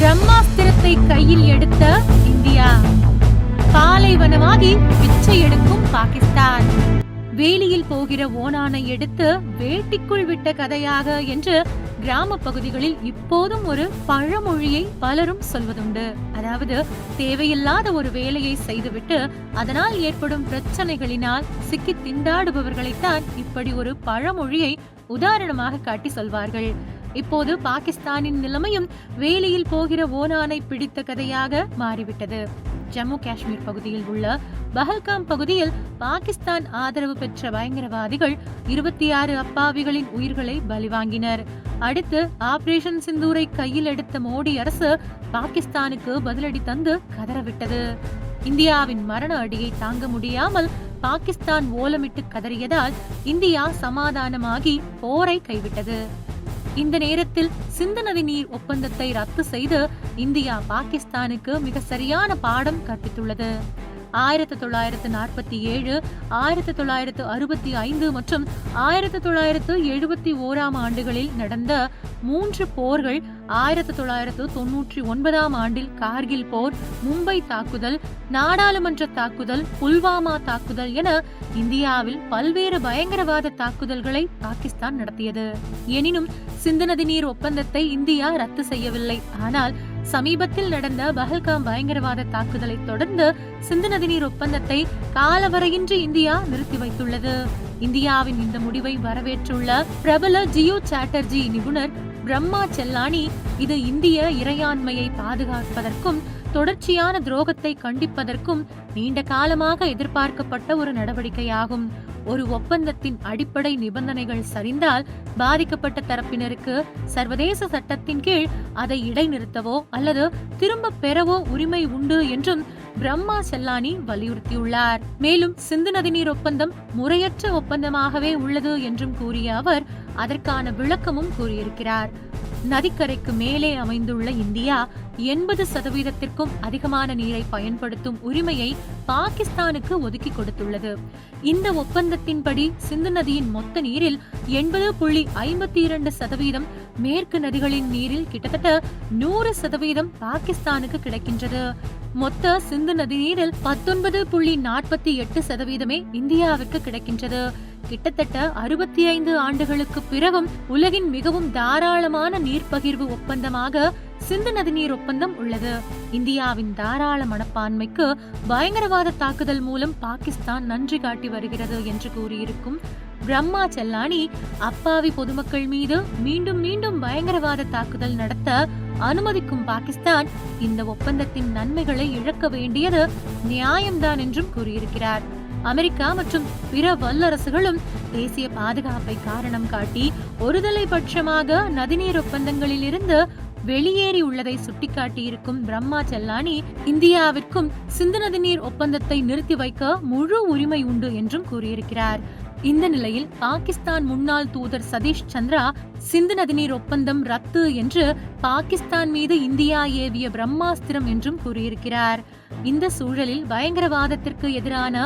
பிரம்மாஸ்திரத்தை கையில் எடுத்த இந்தியா. பாலைவனமாகி பிச்சை எடுக்கும் பாகிஸ்தான். வேலியில் போகிற ஓனானை எடுத்து வேட்டிக்குள் விட்ட கதையாக என்று கிராம பகுதிகளில் இப்போதும் ஒரு பழமொழியை பலரும் சொல்வதுண்டு. அதாவது தேவையில்லாத ஒரு வேலையை செய்துவிட்டு அதனால் ஏற்படும் பிரச்சனைகளினால் சிக்கி திண்டாடுபவர்களைத்தான் இப்படி ஒரு பழமொழியை உதாரணமாக காட்டி சொல்வார்கள். இப்போது பாகிஸ்தானின் நிலைமையும் வேலியில் போகிற ஓனானை பிடித்த கதையாக மாறிவிட்டது. ஜம்மு காஷ்மீர் பகுதியில் உள்ள பஹல்காம் பகுதியில் பாகிஸ்தான் ஆதரவு பெற்ற பயங்கரவாதிகள் இருபத்தி ஆறு அப்பாவிகளின் உயிர்களை பலிவாங்கினர். அடுத்து ஆபரேஷன் சிந்தூரை கையில் எடுத்த மோடி அரசு பாகிஸ்தானுக்கு பதிலடி தந்து கதறவிட்டது. இந்தியாவின் மரண அடியை தாங்க முடியாமல் பாகிஸ்தான் ஓலமிட்டு கதறியதால் இந்தியா சமாதானமாகி போரை கைவிட்டது. இந்த நேரத்தில் சிந்து நதி நீர் ஒப்பந்தத்தை ரத்து செய்து இந்தியா பாகிஸ்தானுக்கு மிக சரியான பாடம் கற்பித்துள்ளது. ஆயிரத்தி தொள்ளாயிரத்து நாற்பத்தி ஏழு ஆயிரத்தி தொள்ளாயிரத்து அறுபத்தி ஐந்து மற்றும் ஆயிரத்தி தொள்ளாயிரத்து எழுபத்தி ஓராம் ஆண்டுகளில் நடந்த மூன்று போர்கள் ஆயிரத்தி தொள்ளாயிரத்து தொன்னூற்றி ஒன்பதாம் ஆண்டில் கார்கில் போர் மும்பை தாக்குதல் நாடாளுமன்ற தாக்குதல் புல்வாமா தாக்குதல் என இந்தியாவில் பல்வேறு பயங்கரவாத தாக்குதல்களை பாகிஸ்தான் நடத்தியது. எனினும் சிந்து நதி நீர் ஒப்பந்தத்தை இந்தியா ரத்து செய்யவில்லை. ஆனால் சமீபத்தில் நடந்த பஹல்காம் பயங்கரவாத தாக்குதலை தொடர்ந்து சிந்து நதிநீர் ஒப்பந்தத்தை காலவரையின்றி இந்தியா நிறுத்தி வைத்துள்ளது. இந்தியாவின் இந்த முடிவை வரவேற்றுள்ள பிரபல ஜியோ சாட்டர்ஜி நிபுணர் பிரம்மா செல்லானி இது இந்திய இறையாண்மையை பாதுகாப்பதற்கும் தொடர்ச்சியான துரோகத்தை கண்டிப்பதற்கும் நீண்ட காலமாக எதிர்பார்க்கப்பட்ட ஒரு நடவடிக்கையாகும். ஒரு ஒப்பந்தத்தின் அடிப்படை நிபந்தனைகள் சரிந்தால் பாதிக்கப்பட்ட தரப்பினருக்கு சர்வதேச சட்டத்தின் கீழ் அதை இடைநிறுத்தவோ அல்லது திரும்ப பெறவோ உரிமை உண்டு என்றும் பிரம்மா செல்லானி வலியுறுத்தியுள்ளார். மேலும் சிந்து நதிநீர் ஒப்பந்தம் முறையற்ற ஒப்பந்தமாகவே உள்ளது என்றும் கூறிய அவர் அதற்கான விளக்கமும் கூறியிருக்கிறார். நதிக்கரைக்கு மேலே அமைந்துள்ள இந்தியா எண்பது சதவீதத்திற்கும் அதிகமான நீரை பயன்படுத்தும் உரிமையை பாகிஸ்தானுக்கு ஒதுக்கி கொடுத்துள்ளது. இந்த ஒப்பந்தத்தின்படி சிந்து நதியின் மொத்த நீரில் எண்பது புள்ளி ஐம்பத்தி இரண்டு சதவீதம் மேற்கு நதிகளின் நீரில் கிட்டத்தட்ட நூறு சதவீதம் பாகிஸ்தானுக்கு கிடைக்கின்றது. மொத்த சிந்து நதி நீரில் பத்தொன்பது புள்ளி நாற்பத்தி எட்டு சதவீதமே இந்தியாவிற்கு கிடைக்கின்றது. கிட்டத்தட்ட அறுபத்தி ஐந்து ஆண்டுகளுக்கு பிறகும் உலகின் மிகவும் தாராளமான நீர்ப்பகிர்வு ஒப்பந்தமாக சிந்து நதிநீர் ஒப்பந்தம் உள்ளது. இந்தியாவின் தாராள மனப்பான்மைக்கு பயங்கரவாத தாக்குதல் மூலம் பாகிஸ்தான் நன்றி காட்டி வருகிறது என்று கூறியிருக்கும் பிரம்மா செல்லானி அப்பாவி பொதுமக்கள் மீது மீண்டும் மீண்டும் பயங்கரவாத தாக்குதல் நடத்த அனுமதிக்கும் பாகிஸ்தான் இந்த ஒப்பந்தத்தின் நன்மைகளை இழக்க வேண்டியது நியாயம்தான் என்றும் கூறியிருக்கிறார். அமெரிக்கா மற்றும் பிற வல்லரசுகளும் தேசிய பாதுகாப்பை காரணம் காட்டி ஒருதலை பட்சமாக நதிநீர் ஒப்பந்தங்களில் இருந்து வெளியேறி உள்ளதை சுட்டிக்காட்டியிருக்கும் பிரம்மா செல்லானி இந்தியாவிற்கும் சிந்து நதிநீர் ஒப்பந்தத்தை நிறுத்தி வைக்க முழு உரிமை உண்டு என்றும் கூறியிருக்கிறார். இந்த நிலையில் பாகிஸ்தான் முன்னாள் தூதர் சதீஷ் சந்திரா சிந்து நதிநீர் ஒப்பந்தம் ரத்து என்று பாகிஸ்தான் மீது இந்தியா ஏவிய பிரம்மாஸ்திரம் என்றும் கூறியிருக்கிறார். இந்த சூழலில் பயங்கரவாதத்திற்கு எதிரான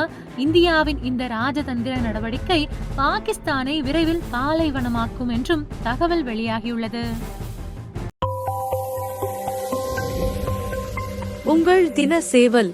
இந்தியாவின் இந்த ராஜதந்திர நடவடிக்கை பாகிஸ்தானை விரைவில் பாலைவனமாக்கும் என்றும் தகவல் வெளியாகியுள்ளது. உங்கள் தின சேவல்